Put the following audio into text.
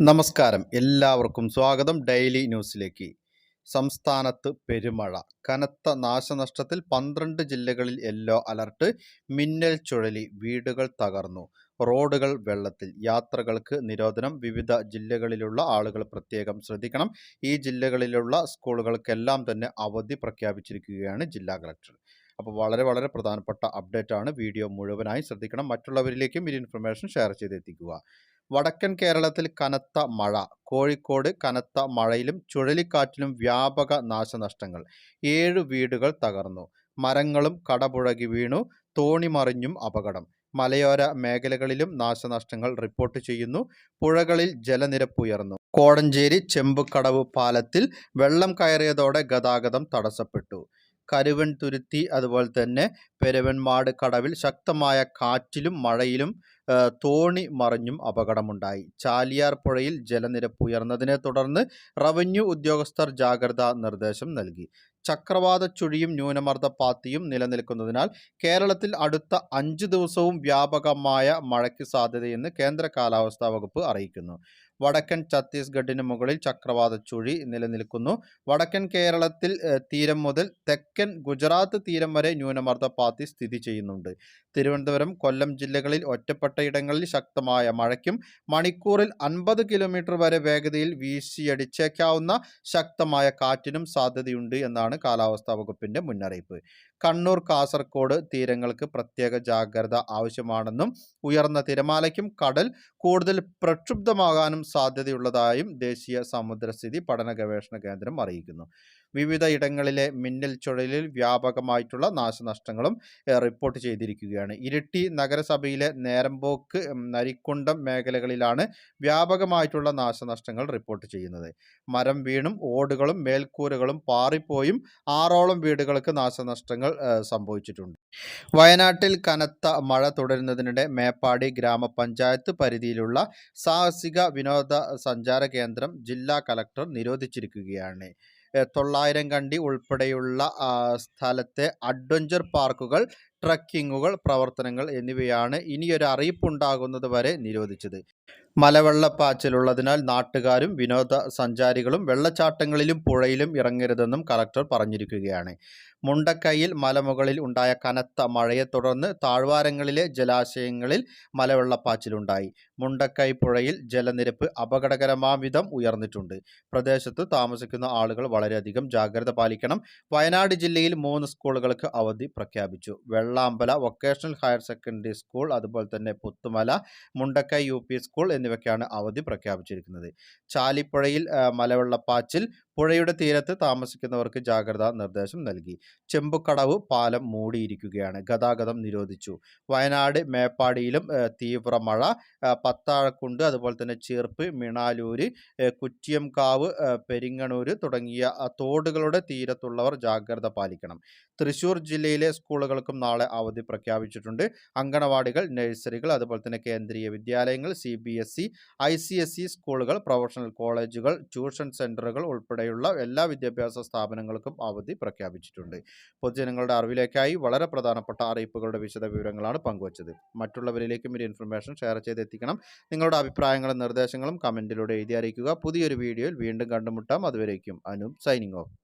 നമസ്കാരം. എല്ലാവർക്കും സ്വാഗതം ഡെയിലി ന്യൂസിലേക്ക്. സംസ്ഥാനത്ത് പെരുമഴ. കനത്ത നാശനഷ്ടത്തിൽ പന്ത്രണ്ട് ജില്ലകളിൽ യെല്ലോ അലർട്ട്. മിന്നൽ ചുഴലി. വീടുകൾ തകർന്നു. റോഡുകൾ വെള്ളത്തിൽ. യാത്രകൾക്ക് നിരോധനം. വിവിധ ജില്ലകളിലുള്ള ആളുകൾ പ്രത്യേകം ശ്രദ്ധിക്കണം. ഈ ജില്ലകളിലുള്ള സ്കൂളുകൾക്കെല്ലാം തന്നെ അവധി പ്രഖ്യാപിച്ചിരിക്കുകയാണ് ജില്ലാ കളക്ടർ. അപ്പോൾ വളരെ വളരെ പ്രധാനപ്പെട്ട അപ്ഡേറ്റ് ആണ് വീഡിയോ മുഴുവനായി ശ്രദ്ധിക്കണം. മറ്റുള്ളവരിലേക്കും ഈ ഇൻഫർമേഷൻ ഷെയർ ചെയ്തെത്തിക്കുക. വടക്കൻ കേരളത്തിൽ കനത്ത മഴ കോഴിക്കോട് കനത്ത മഴയിലും ചുഴലിക്കാറ്റിലും വ്യാപക നാശനഷ്ടങ്ങൾ. ഏഴ് വീടുകൾ തകർന്നു. മരങ്ങളും കടപുഴകി വീണു. തോണിമറിഞ്ഞും അപകടം. മലയോര മേഖലകളിലും നാശനഷ്ടങ്ങൾ റിപ്പോർട്ട് ചെയ്യുന്നു. പുഴകളിൽ ജലനിരപ്പ് ഉയർന്നു. കോടഞ്ചേരി ചെമ്പുക്കടവ് പാലത്തിൽ വെള്ളം കയറിയതോടെ ഗതാഗതം തടസ്സപ്പെട്ടു. കരുവൻ തുരുത്തി അതുപോലെ തന്നെ പെരുവൻമാട് കടവിൽ ശക്തമായ കാറ്റിലും മഴയിലും തോണി മറിഞ്ഞും അപകടമുണ്ടായി. ചാലിയാർ പുഴയിൽ ജലനിരപ്പ് ഉയർന്നതിനെ തുടർന്ന് റവന്യൂ ഉദ്യോഗസ്ഥർ ജാഗ്രതാ നിർദ്ദേശം നൽകി. ചക്രവാത ചുഴിയും ന്യൂനമർദ്ദ പാത്തിയും നിലനിൽക്കുന്നതിനാൽ കേരളത്തിൽ അടുത്ത അഞ്ച് ദിവസവും വ്യാപകമായ മഴയ്ക്ക് സാധ്യതയെന്ന് കേന്ദ്ര കാലാവസ്ഥാ വകുപ്പ് അറിയിക്കുന്നു. വടക്കൻ ഛത്തീസ്ഗഡിന് മുകളിൽ ചക്രവാത ചുഴി നിലനിൽക്കുന്നു. വടക്കൻ കേരളത്തിൽ തീരം മുതൽ തെക്കൻ ഗുജറാത്ത് തീരം വരെ ന്യൂനമർദ്ദ പാത്തി സ്ഥിതി ചെയ്യുന്നുണ്ട്. തിരുവനന്തപുരം കൊല്ലം ജില്ലകളിൽ ഒറ്റപ്പെട്ട ഇടങ്ങളിൽ ശക്തമായ മഴയ്ക്കും മണിക്കൂറിൽ അൻപത് കിലോമീറ്റർ വരെ വേഗതയിൽ വീശിയടിച്ചേക്കാവുന്ന ശക്തമായ കാറ്റിനും സാധ്യതയുണ്ട് എന്നാണ് കാലാവസ്ഥാ വകുപ്പിന്റെ മുന്നറിയിപ്പ്. കണ്ണൂർ കാസർഗോഡ് തീരങ്ങൾക്ക് പ്രത്യേക ജാഗ്രത ആവശ്യമാണെന്നും ഉയർന്ന തിരമാലയ്ക്കും കടൽ കൂടുതൽ പ്രക്ഷുബ്ധമാകാനും സാധ്യതയുള്ളതായും ദേശീയ സമുദ്രസ്ഥിതി പഠന ഗവേഷണ കേന്ദ്രം അറിയിക്കുന്നു. വിവിധ ഇടങ്ങളിലെ മിന്നൽ ചുഴലിൽ വ്യാപകമായിട്ടുള്ള നാശനഷ്ടങ്ങളും റിപ്പോർട്ട് ചെയ്തിരിക്കുകയാണ്. ഇരിട്ടി നഗരസഭയിലെ നേരമ്പോക്ക് നരിക്കുണ്ടം മേഖലകളിലാണ് വ്യാപകമായിട്ടുള്ള നാശനഷ്ടങ്ങൾ റിപ്പോർട്ട് ചെയ്യുന്നത്. മരം വീണും ഓടുകളും മേൽക്കൂരകളും പാറിപ്പോയും ആറോളം വീടുകൾക്ക് നാശനഷ്ടങ്ങൾ ഏഹ്, സംഭവിച്ചിട്ടുണ്ട്. വയനാട്ടിൽ കനത്ത മഴ തുടരുന്നതിനിടെ മേപ്പാടി ഗ്രാമപഞ്ചായത്ത് പരിധിയിലുള്ള സാഹസിക വിനോദ സഞ്ചാര കേന്ദ്രം ജില്ലാ കലക്ടർ നിരോധിച്ചിരിക്കുകയാണ്. തൊള്ളായിരം കണ്ടി ഉൾപ്പെടെയുള്ള സ്ഥലത്തെ അഡ്വഞ്ചർ പാർക്കുകൾ ട്രക്കിങ്ങുകൾ പ്രവർത്തനങ്ങൾ എന്നിവയാണ് ഇനിയൊരു അറിയിപ്പുണ്ടാകുന്നത് വരെ നിരോധിച്ചത്. മലവെള്ളപ്പാച്ചിലുള്ളതിനാൽ നാട്ടുകാരും വിനോദ സഞ്ചാരികളും വെള്ളച്ചാട്ടങ്ങളിലും പുഴയിലും ഇറങ്ങരുതെന്നും കലക്ടർ പറഞ്ഞിരിക്കുകയാണ്. മുണ്ടക്കൈയിൽ മലമുകളിൽ ഉണ്ടായ കനത്ത മഴയെ തുടർന്ന് താഴ്വാരങ്ങളിലെ ജലാശയങ്ങളിൽ മലവെള്ളപ്പാച്ചിലുണ്ടായി. മുണ്ടക്കൈ പുഴയിൽ ജലനിരപ്പ് അപകടകരമാം വിധം ഉയർന്നിട്ടുണ്ട്. പ്രദേശത്ത് താമസിക്കുന്ന ആളുകൾ വളരെയധികം ജാഗ്രത പാലിക്കണം. വയനാട് ജില്ലയിൽ മൂന്ന് സ്കൂളുകൾക്ക് അവധി പ്രഖ്യാപിച്ചു. Vellambala vocational higher secondary school അതുപോലെ തന്നെ പുത്തുമല മുണ്ടക്കൈ യു സ്കൂൾ എന്നിവയ്ക്കാണ് അവധി പ്രഖ്യാപിച്ചിരിക്കുന്നത്. ചാലിപ്പുഴയിൽ മലവെള്ളപ്പാച്ചിൽ പുഴയുടെ തീരത്ത് താമസിക്കുന്നവർക്ക് ജാഗ്രതാ നിർദ്ദേശം നൽകി. ചെമ്പുക്കടവ് പാലം മൂടിയിരിക്കുകയാണ്. ഗതാഗതം നിരോധിച്ചു. വയനാട് മേപ്പാടിയിലും തീവ്ര മഴ പത്താഴക്കുണ്ട് അതുപോലെ തന്നെ ചീർപ്പ് മിണാലൂര് കുറ്റിയംകാവ് പെരിങ്ങണൂര് തുടങ്ങിയ തോടുകളുടെ തീരത്തുള്ളവർ ജാഗ്രത പാലിക്കണം. തൃശൂർ ജില്ലയിലെ സ്കൂളുകൾക്കും നാളെ അവധി പ്രഖ്യാപിച്ചിട്ടുണ്ട്. അങ്കണവാടികൾ നഴ്സറികൾ അതുപോലെ തന്നെ കേന്ദ്രീയ വിദ്യാലയങ്ങൾ C B S E I C S E സ്കൂളുകൾ പ്രൊഫഷണൽ കോളേജുകൾ ട്യൂഷൻ സെന്ററുകൾ ഉൾപ്പെടെയുള്ള എല്ലാ വിദ്യാഭ്യാസ സ്ഥാപനങ്ങൾക്കും അവധി പ്രഖ്യാപിച്ചിട്ടുണ്ട്. പൊതുജനങ്ങളുടെ അറിവിലേക്കായി വളരെ പ്രധാനപ്പെട്ട അറിയിപ്പുകളുടെ വിശദ വിവരങ്ങളാണ് പങ്കുവച്ചത്. മറ്റുള്ളവരിലേക്കും ഒരു ഇൻഫർമേഷൻ ഷെയർ ചെയ്തെത്തിക്കണം. നിങ്ങളുടെ അഭിപ്രായങ്ങളും നിർദ്ദേശങ്ങളും കമന്റിലൂടെ എഴുതി അറിയിക്കുക. പുതിയൊരു വീഡിയോയിൽ വീണ്ടും കണ്ടുമുട്ടാം. അതുവരേക്കും അനു സൈനിങ് ഓഫ്.